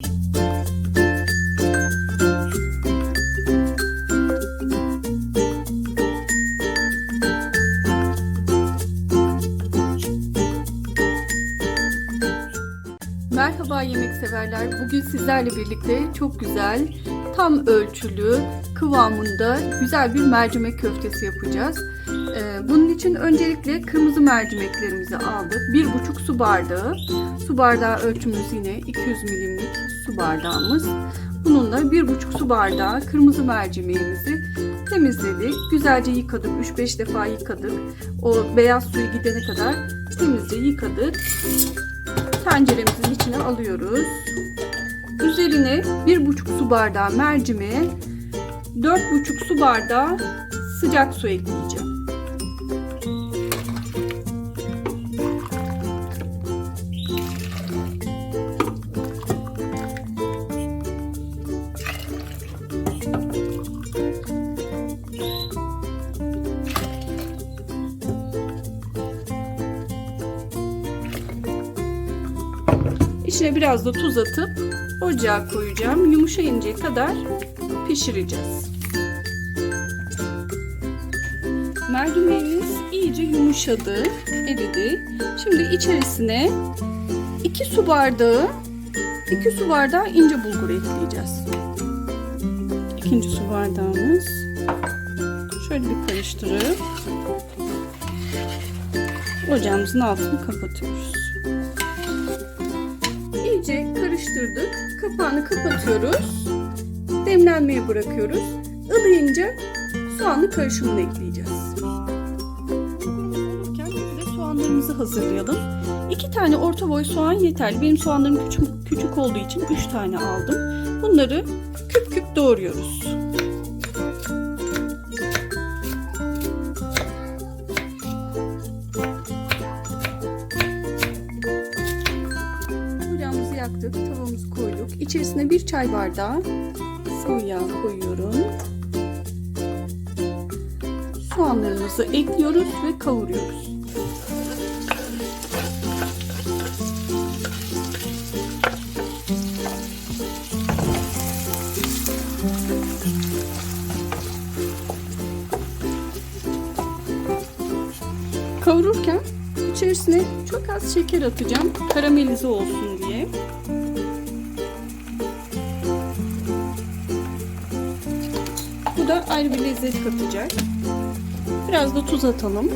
Merhaba yemek severler. Bugün sizlerle birlikte çok güzel, tam ölçülü, kıvamında güzel bir mercimek köftesi yapacağız. Ee, bunun için öncelikle kırmızı mercimeklerimizi aldık. 1,5 su bardağı. Su bardağı ölçümüz yine 200 milimlik su bardağımız. Bununla 1,5 su bardağı kırmızı mercimeğimizi temizledik. Güzelce yıkadık. 3-5 defa yıkadık. O beyaz suyu gidene kadar temizce yıkadık tenceremizin içine alıyoruz. Üzerine 1,5 su bardağı mercimeğe 4,5 su bardağı sıcak su ekleyeceğim. İçine biraz da tuz atıp ocağa koyacağım. Yumuşayıncaya kadar pişireceğiz. Mercimeğimiz iyice yumuşadı, eridi. Şimdi içerisine 2 su bardağı 2 su bardağı ince bulgur ekleyeceğiz. İkinci su bardağımız. Şöyle bir karıştırıp ocağımızın altını kapatıyoruz iyice karıştırdık. Kapağını kapatıyoruz. Demlenmeye bırakıyoruz. Ilayınca soğanlı karışımını ekleyeceğiz. Biz de soğanlarımızı hazırlayalım. İki tane orta boy soğan yeterli. Benim soğanlarım küçük, küçük olduğu için üç tane aldım. Bunları küp küp doğruyoruz. Çay bardağı sıvı yağ koyuyorum. Soğanlarımızı ekliyoruz ve kavuruyoruz. Kavururken içerisine çok az şeker atacağım. Karamelize olsun diye. Bu da ayrı bir lezzet katacak. Biraz da tuz atalım.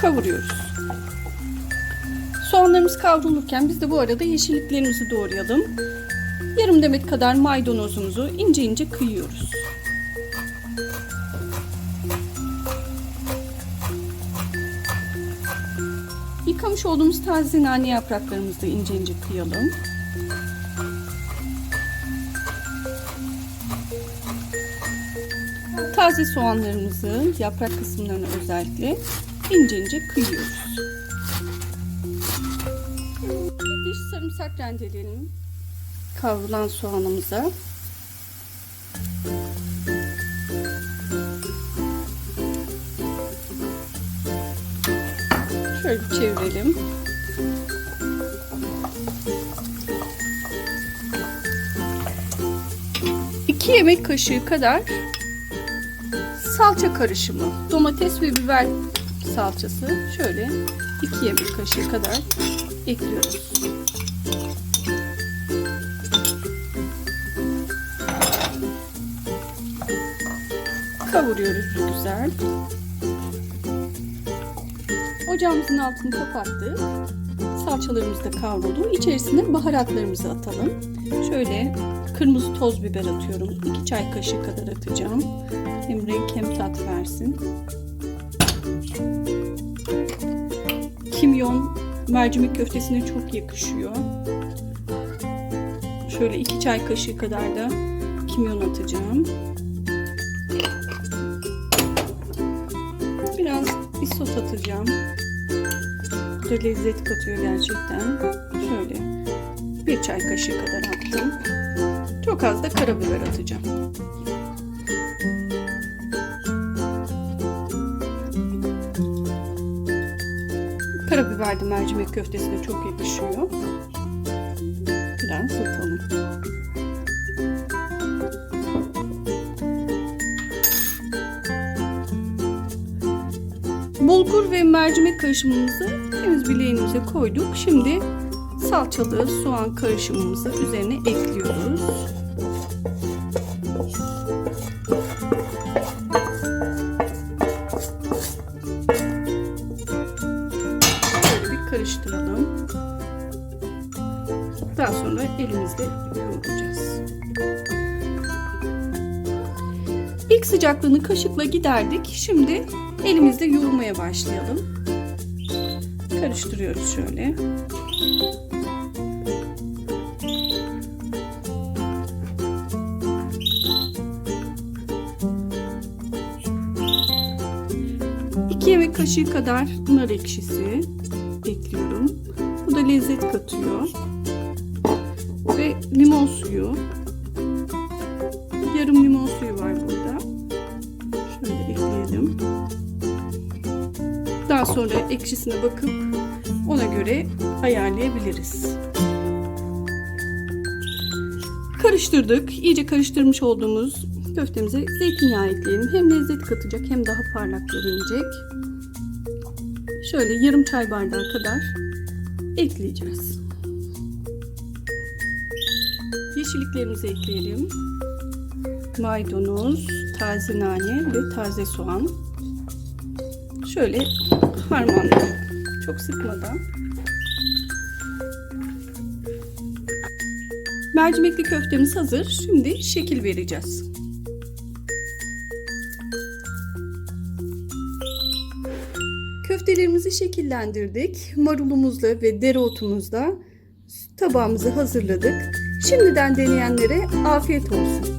Kavuruyoruz. Soğanlarımız kavrulurken biz de bu arada yeşilliklerimizi doğrayalım. Yarım demet kadar maydanozumuzu ince ince kıyıyoruz. Yıkamış olduğumuz taze nane yapraklarımızı da ince ince kıyalım. Taze soğanlarımızı yaprak kısımlarını özellikle ince ince kıyıyoruz. Bir sarımsak rendeleyelim kavrulan soğanımıza. Şöyle çevirelim. İki yemek kaşığı kadar salça karışımı, domates ve biber salçası şöyle iki yemek kaşığı kadar ekliyoruz. Kavuruyoruz güzel. Ocağımızın altını kapattık. Salçalarımız da kavruldu. İçerisine baharatlarımızı atalım. Şöyle kırmızı toz biber atıyorum. 2 çay kaşığı kadar atacağım. Hem renk hem tat versin. Kimyon mercimek köftesine çok yakışıyor. Şöyle 2 çay kaşığı kadar da kimyon atacağım. Biraz isot atacağım. Da lezzet katıyor gerçekten. Şöyle bir çay kaşığı kadar attım. Çok az da karabiber atacağım. Karabiber de mercimek köftesine çok yakışıyor. Biraz ısıtalım. Bulgur ve mercimek karışımımızı leğenimize koyduk. Şimdi salçalı soğan karışımımızı üzerine ekliyoruz. Şöyle bir karıştıralım. Daha sonra elimizle yoğuracağız. İlk sıcaklığını kaşıkla giderdik. Şimdi elimizle yoğurmaya başlayalım. Karıştırıyoruz şöyle. İki yemek kaşığı kadar nar ekşisi ekliyorum. Bu da lezzet katıyor. Ve limon suyu. Yarım limon suyu sonra ekşisine bakıp ona göre ayarlayabiliriz. Karıştırdık. İyice karıştırmış olduğumuz köftemize zeytinyağı ekleyelim. Hem lezzet katacak hem daha parlak görünecek. Şöyle yarım çay bardağı kadar ekleyeceğiz. Yeşilliklerimizi ekleyelim. Maydanoz, taze nane ve taze soğan. Şöyle harmanlayalım. Çok sıkmadan. Mercimekli köftemiz hazır. Şimdi şekil vereceğiz. Köftelerimizi şekillendirdik. Marulumuzla ve dereotumuzla tabağımızı hazırladık. Şimdiden deneyenlere afiyet olsun.